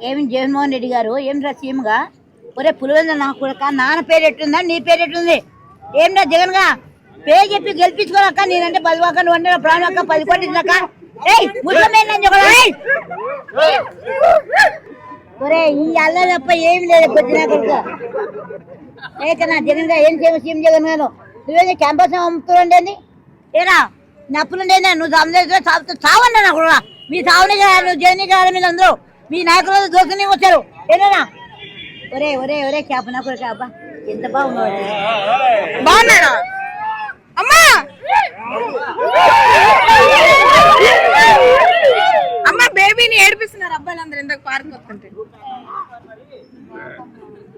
ఏమి జగన్మోహన్ రెడ్డి గారు? ఏం రా సీఎంగా ఒరే పులివెందుల నా కొడుక నాన్న పేరు ఎట్టుందా నీ పేరు ఎట్టుంది ఏమిరా జగన్గా? పేరు చెప్పి గెలిపించుకోవాలక్క నేనంటే పదివాక నువ్వు అంటే ప్రాణం అక్క పది కోట్లు ఇచ్చినాక ఏయ్ ముసలమేనని చెప్పరా ఒరే ఈ అల్ల తప్ప ఏమి లేదు కొద్ది నాకు ఏకనా జగన్గా ఏం చేయము సీఎం జగన్ గారు? నువ్వేదో క్యాంపస్ అమ్ముతుండేది ఏరా నప్పులుండేనా? నువ్వు సందేశం చావు చావన్నా నాకు కూడా. మీ కదా నువ్వు జగన్ గారి మీద అందరూ మీ నాయకులు దోసుకుని వచ్చారు. ఏనా ఒరే ఒరే ఒరే క్యాప్ నా కొడుకు అబ్బా ఎంత బాగున్నావు బాగున్నాడా? అమ్మా! అమ్మ బేబీని ఏడిపిస్తున్నారు అబ్బాయిలందరూ ఎందుకు పార్క్ వస్తుంటే?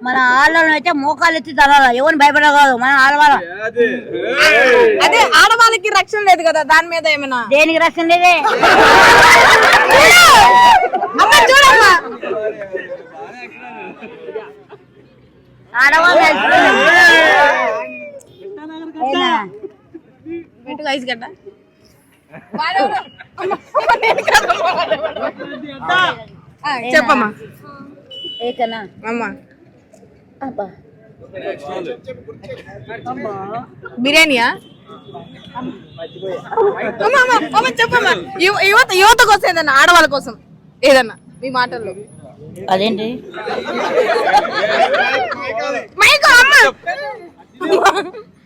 మన ఆళ్ళను అయితే మోకాలు ఎత్తి తరాల ఎవరిని భయపడకూడదు మన ఆడవాళ్ళం. అదే ఆడవాళ్ళకి రక్షణ లేదు కదా దాని మీద ఏమైనా? దేనికి రక్షణ లేదే అమ్మ చూడమ్మా ఆడవాళ్ళు గడ్డ చెప్పమ్మా. ఏకనా? అమ్మా. అబ్బా. బిర్యానీయా? చెప్పమ్మా. యువ- యువత యువత కోసం ఏదన్నా ఆడవాళ్ళ కోసం ఏదన్నా మీ మాటల్లో. అదేంటి? మైక్ అమ్మ.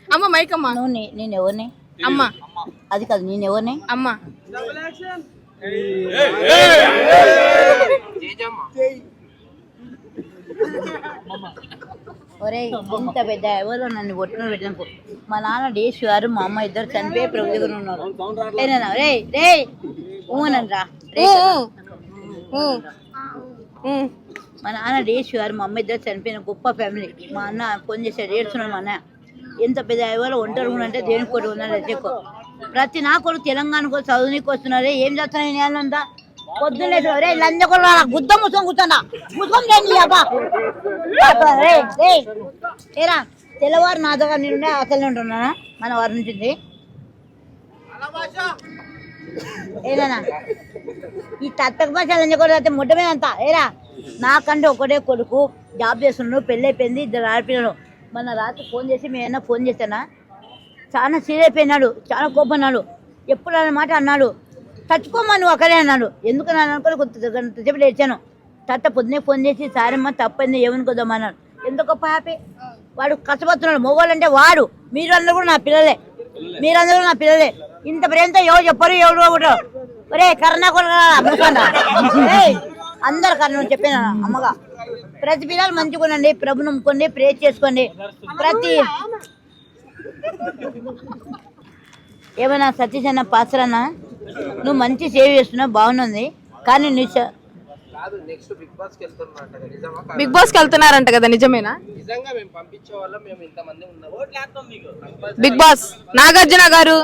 అమ్మ మైక్ అమ్మ. నువ్వు నే- నేను ఎవరిని? అమ్మ. అది కాదు నేను ఎవరిని? అమ్మ. ఒరే ఇంత పెద్ద ఎవరో నన్ను ఒట్టున పెట్టినకు మా నాన్న డేష్ గారు మా అమ్మ ఇద్దరు చనిపోయి ప్రభు దగ్గర ఉన్నారు. ఏనా రే రే ఊనండ్రా రే ఊ. మా నాన్న రేష్ గారు మా అమ్మ ఇద్దరు చనిపోయిన గొప్ప ఫ్యామిలీ. మా అన్న ఫోన్ చేశాడు ఏడుస్తున్నాడు మా అన్న? ఎంత పెద్ద ఎవరో ఒంటరి ఉందంటే దేనికి కొడు ఉన్నాడు చెక్కు ప్రతి నా కొడుకు తెలంగాణకు చదువునికి వస్తున్నారే ఏం చేస్తున్నాయి నేను అంతా? పొద్దున్నే రే లంజ కూడా గుద్ద ముసం కూర్చున్నా. ముసం లేని అబ్బా రే ఏరా తెల్లవారు నా దగ్గర నేను అసలు ఉంటున్నానా? మన వారి నుంచి ఏదన్నా ఈ తత్తక భాష లంజకూడదు అయితే ముడ్డ అంతా. ఏరా? నాకంటే ఒకటే కొడుకు జాబ్ చేస్తున్నాడు పెళ్ళి అయిపోయింది ఇద్దరు ఆడపిల్లలు. మొన్న రాత్రి ఫోన్ చేసి మీ అన్న ఫోన్ చేశానా? చాలా సీరియస్ అయిపోయినాడు చాలా కోపం అన్నాడు. ఎప్పుడు అన్నమాట అన్నాడు? చచ్చుకోమా నువ్వు అన్నాడు. ఎందుకు నన్ను అనుకుని కొంతసేపు లేచాను. తత్త పొద్దునే ఫోన్ చేసి సారమ్మ తప్పైంది ఏమనుకోదాం అన్నాడు. ఎంత గొప్ప వాడు కష్టపడుతున్నాడు. మొగోళ్ళు అంటే వాడు. అందరూ కూడా నా పిల్లలే. మీరందరూ నా పిల్లలే. ఇంత ప్రేమతో ఎవరు చెప్పరు ఎవరు ఒకరు ఒరే కరుణా కూడా అందరు కరుణ చెప్పాను అమ్మగా. ప్రతి పిల్లలు మంచిగా ఉండండి ప్రభు నమ్ముకోండి ప్రే చేసుకోండి. ప్రతి ఏమైనా సతీష్ అన్న పాస్టర్ అన్న నువ్వు మంచి సేవ్ చేస్తున్నావు బాగున్నది కానీ నీ స- కాదు నెక్స్ట్ బిగ్ బాస్కి వెళ్తున్నమాట నిజమా? కాదా? బిగ్ బాస్కి వెళ్తున్నారంట కదా నిజమేనా? నిజంగా మేము పంపించే వాళ్ళం మేము ఇంతమంది ఉన్నాము బిగ్ బాస్ నాగార్జున గారు.